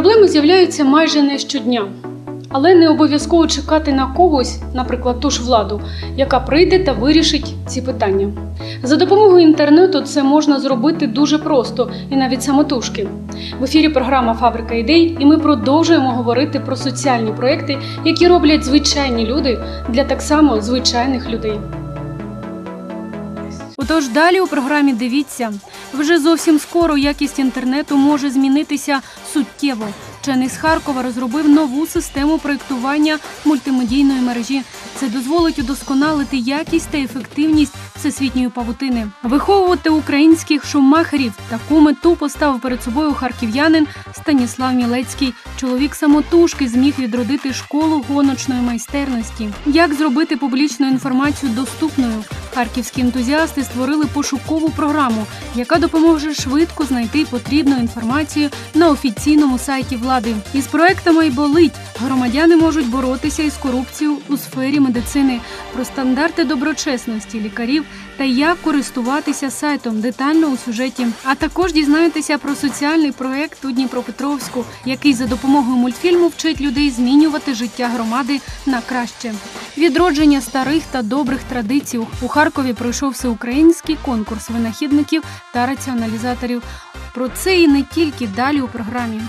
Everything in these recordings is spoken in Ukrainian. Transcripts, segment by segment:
Проблеми з'являються майже не щодня, але не обов'язково чекати на когось, наприклад, ту ж владу, яка прийде та вирішить ці питання. За допомогою інтернету це можна зробити дуже просто і навіть самотужки. В ефірі програма Фабрика ідей, і ми продовжуємо говорити про соціальні проекти, які роблять звичайні люди для так само звичайних людей. Отож, далі у програмі дивіться. Вже зовсім скоро якість інтернету може змінитися суттєво. Вчений з Харкова розробив нову систему проєктування мультимедійної мережі. Це дозволить удосконалити якість та ефективність всесвітньої павутини, виховувати українських шумахерів. Таку мету поставив перед собою харків'янин Станіслав Мілецький. Чоловік самотужки зміг відродити школу гоночної майстерності. Як зробити публічну інформацію доступною? Харківські ентузіасти створили пошукову програму, яка допоможе швидко знайти потрібну інформацію на офіційному сайті влади. Із проектами й болить. Громадяни можуть боротися із корупцією у сфері медицини, про стандарти доброчесності лікарів та як користуватися сайтом детально у сюжеті. А також дізнаєтеся про соціальний проект у Дніпропетровську, який за допомогою мультфільму вчить людей змінювати життя громади на краще. Відродження старих та добрих традицій у Харкові пройшов всеукраїнський конкурс винахідників та раціоналізаторів. Про це і не тільки далі у програмі.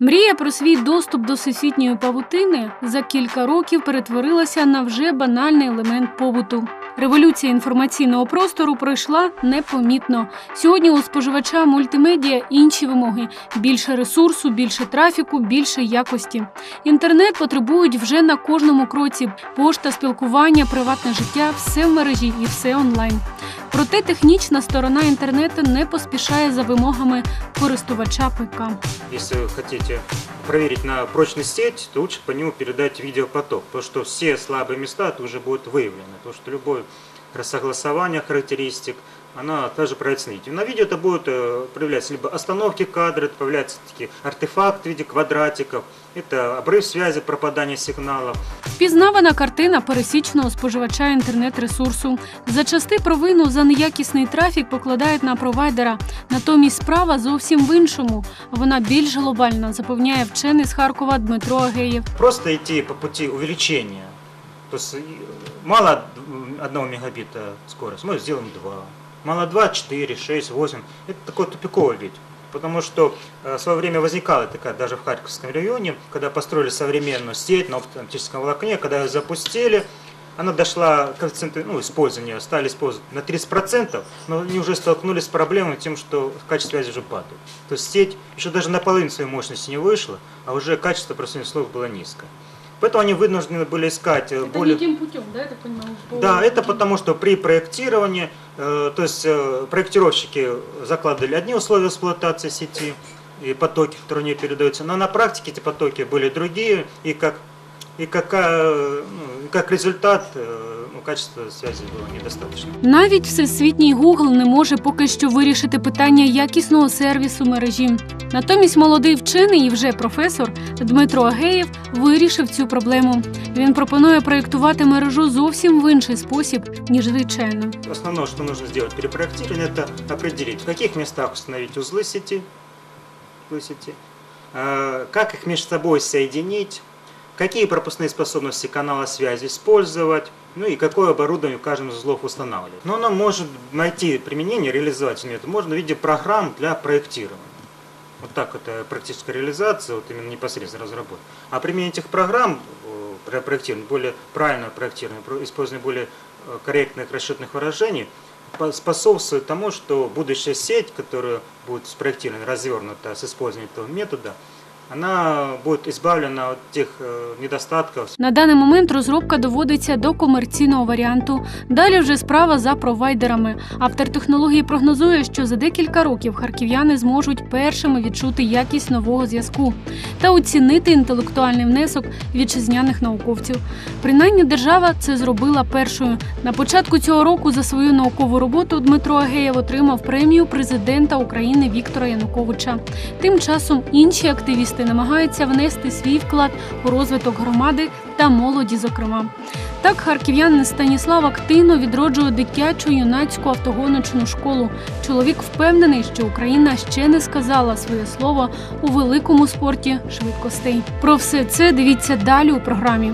Мрія про свій доступ до всесвітньої павутини за кілька років перетворилася на вже банальний елемент побуту. Революція інформаційного простору пройшла непомітно. Сьогодні у споживача мультимедіа інші вимоги: більше ресурсу, більше трафіку, більше якості. Інтернет потребують вже на кожному кроці. Пошта, спілкування, приватне життя все в мережі і все онлайн. Проте технічна сторона інтернету не поспішає за вимогами користувача ПК. Если вы хотите проверить на прочность сеть, то лучше по нему передать видеопоток, потому что все слабые места это уже будет выявлено, потому что любое рассогласование характеристик, она также проявится на видео. На видео это будут э, проявляться либо остановки кадра, это появляются такие артефакты в виде квадратиков, это обрыв связи, пропадание сигналов, Впізнавана картина пересічного споживача інтернет-ресурсу. За части провину за неякісний трафік покладають на провайдера. Натомість справа зовсім в іншому. Вона більш глобальна, запевняє вчений з Харкова Дмитро Агеєв. просто идти по пути увеличения. То есть э, мало 1 мегабита скорость, мы сделаем 2. Мало 2, 4, 6, 8. Это такой тупиковый вид. Потому что э, в свое время возникала такая даже в Харьковском районе, когда построили современную сеть на оптическом волокне, когда ее запустили, она дошла, коэффициенты ну, использования стали использовать на 30%, но они уже столкнулись с проблемой тем, что качество связи уже падает. То есть сеть еще даже на половину своей мощности не вышла, а уже качество простых слов было низкое. Поэтому они вынуждены были искать э, более... путем, да, я так понимаю? Да, это потому, что при проектировании, э, то есть э, проектировщики закладывали одни условия эксплуатации сети и потоки, которые не передаются, но на практике эти потоки были другие, и как, и какая, ну, и как результат э, ну, качество связи было недостаточно. Навіть всесвітній Google не може поки що вирішити питання якісного сервісу мережі. Натомість молодий вчений і вже професор Дмитро Агеєв вирішив цю проблему. Він пропонує проєктувати мережу зовсім в інший спосіб, ніж звичайно. Основное, что нужно сделать при проектировании, это определить, в каких местах установить узлы сети, узлы сети э, как их между собой соединить, какие пропускные способности канала связи использовать, ну и какое оборудование в каждом из узлов устанавливать. Но оно может найти применение, реализовать это можно в виде программ для проектирования. Вот так это практическая реализация, вот именно непосредственно разработка. А применение этих программ э, для проектирования, более правильное проектирование, про- использование более э, корректных расчетных выражений, по- способствует тому, что будущая сеть, которая будет спроектирована, развернута с использованием этого метода, она будет избавлена от тех э, недостатков, На даний момент розробка доводиться до комерційного варіанту. Далі вже справа за провайдерами. Автор технології прогнозує, що за декілька років харків'яни зможуть першими відчути якість нового зв'язку та оцінити інтелектуальний внесок вітчизняних науковців. Принаймні, держава це зробила першою. На початку цього року за свою наукову роботу Дмитро Агеєв отримав премію президента України Віктора Януковича. Тим часом інші активісти намагаються внести свій вклад у розвиток громади та молоді, зокрема. Так харків'янин Станіслав активно відроджує дитячу юнацьку автогоночну школу. Чоловік впевнений, що Україна ще не сказала своє слово у великому спорті швидкостей. Про все це дивіться далі у програмі.